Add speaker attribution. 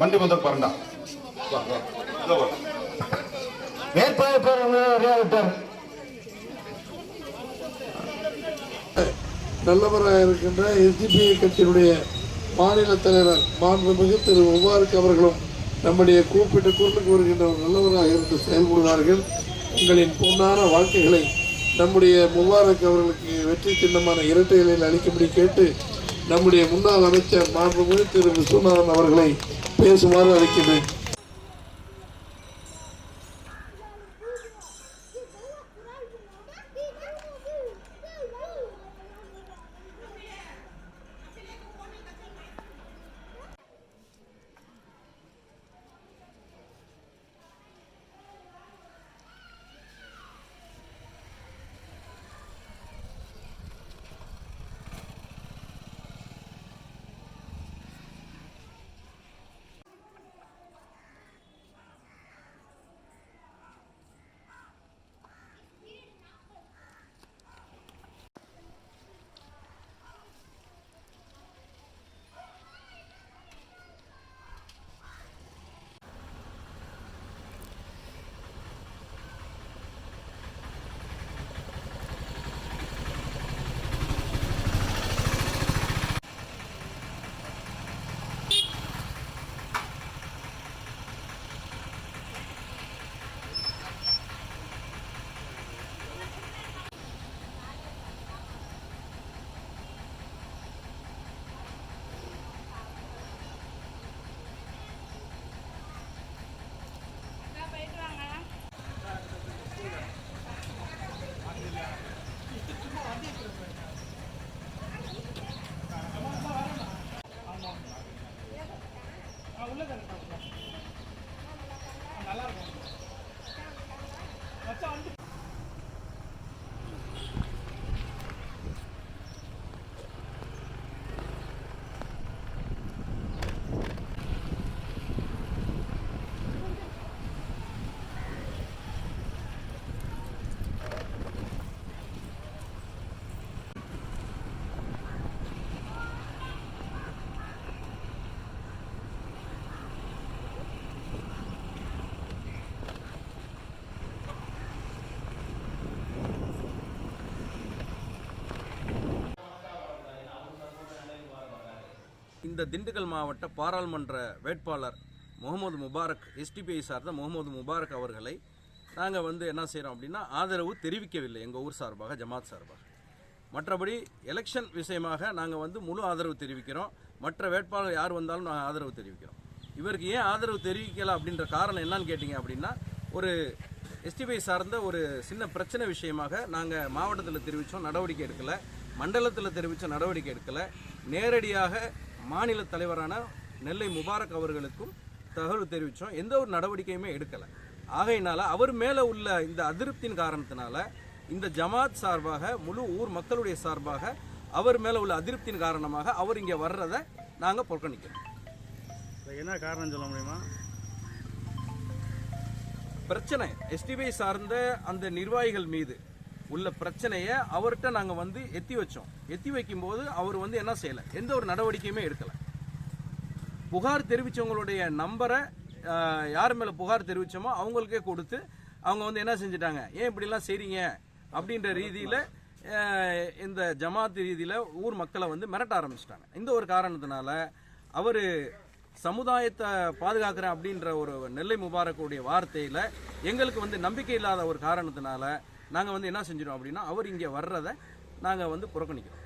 Speaker 1: வண்டி வந்து பாருண்டா
Speaker 2: வேட்பாளர் அறியாவிட்டார்
Speaker 3: நல்லவராக இருக்கின்ற எஸ்டிபிஐ கட்சியினுடைய மாநில தலைவர் மாண்புமிகு திரு முபாரக் அவர்களும் நம்முடைய கூப்பிட்ட குரலுக்கு வருகின்ற ஒரு நல்லவராக இருந்து செயல்படுவார்கள். உங்களின் பொன்னான வாழ்க்கைகளை நம்முடைய முபாரக் அவர்களுக்கு வெற்றி சின்னமான இரட்டை இலையில் அளிக்கும்படி கேட்டு நம்முடைய முன்னாள் அமைச்சர் மாண்புமிகு திரு விஸ்வநாதன் அவர்களை பேசுமாறு அழைக்கின்றேன்.
Speaker 4: இந்த திண்டுக்கல் மாவட்ட பாராளுமன்ற வேட்பாளர் முகமது முபாரக் எஸ்டிபிஐ சார்ந்த முகமது முபாரக் அவர்களை நாங்கள் வந்து என்ன செய்கிறோம் அப்படின்னா ஆதரவு தெரிவிக்கவில்லை எங்கள் ஊர் சார்பாக ஜமாத் சார்பாக. மற்றபடி எலெக்ஷன் விஷயமாக நாங்கள் வந்து முழு ஆதரவு தெரிவிக்கிறோம். மற்ற வேட்பாளர் யார் வந்தாலும் நாங்கள் ஆதரவு தெரிவிக்கிறோம். இவருக்கு ஏன் ஆதரவு தெரிவிக்கலை அப்படின்ற காரணம் என்னன்னு கேட்டிங்க அப்படின்னா ஒரு எஸ்டிபிஐ சார்ந்த ஒரு சின்ன பிரச்சனை விஷயமாக நாங்கள் மாவட்டத்தில் தெரிவித்தோம் நடவடிக்கை எடுக்கலை. மண்டலத்தில் தெரிவித்த நடவடிக்கை எடுக்கலை. நேரடியாக மாநில தலைவரான நெல்லை முபாரக் அவர்களுக்கும் தகவல் தெரிவித்தோம் எந்த ஒரு நடவடிக்கையுமே எடுக்கலை. ஆகையினால அவர் மேலே உள்ள இந்த அதிருப்தியின் காரணத்தினால இந்த ஜமாத் சார்பாக முழு ஊர் மக்களுடைய சார்பாக அவர் மேலே உள்ள அதிருப்தியின் காரணமாக அவர் இங்கே வர்றதை நாங்கள் புறக்கணிக்கிறோம்.
Speaker 5: என்ன காரணம் சொல்ல முடியுமா?
Speaker 4: பிரச்சனை. எஸ்டிபிஐ சார்ந்த அந்த நிர்வாகிகள் மீது உள்ள பிரச்சனையை அவர்கிட்ட நாங்கள் வந்து எத்தி வச்சோம். எத்தி வைக்கும்போது அவர் வந்து என்ன செய்யலை? எந்த ஒரு நடவடிக்கையுமே எடுக்கலை. புகார் தெரிவித்தவங்களுடைய நம்பரை யார் மேலே புகார் தெரிவித்தோமோ அவங்களுக்கே கொடுத்து அவங்க வந்து என்ன செஞ்சிட்டாங்க? ஏன் இப்படிலாம் செய்கிறீங்க அப்படின்ற ரீதியில் இந்த ஜமாத் ரீதியில் ஊர் மக்களை வந்து மிரட்ட ஆரம்பிச்சிட்டாங்க. இந்த ஒரு காரணத்தினால அவர் சமுதாயத்தை பாதுகாக்கிறேன் அப்படின்ற ஒரு நெல்லை முபாரக்குடைய வார்த்தையில் எங்களுக்கு வந்து நம்பிக்கை இல்லாத ஒரு காரணத்தினால நாங்கள் வந்து என்ன செஞ்சிடும் அப்படின்னா அவர் இங்கே வர்றதை நாங்கள் வந்து புறக்கணிக்கிறோம்.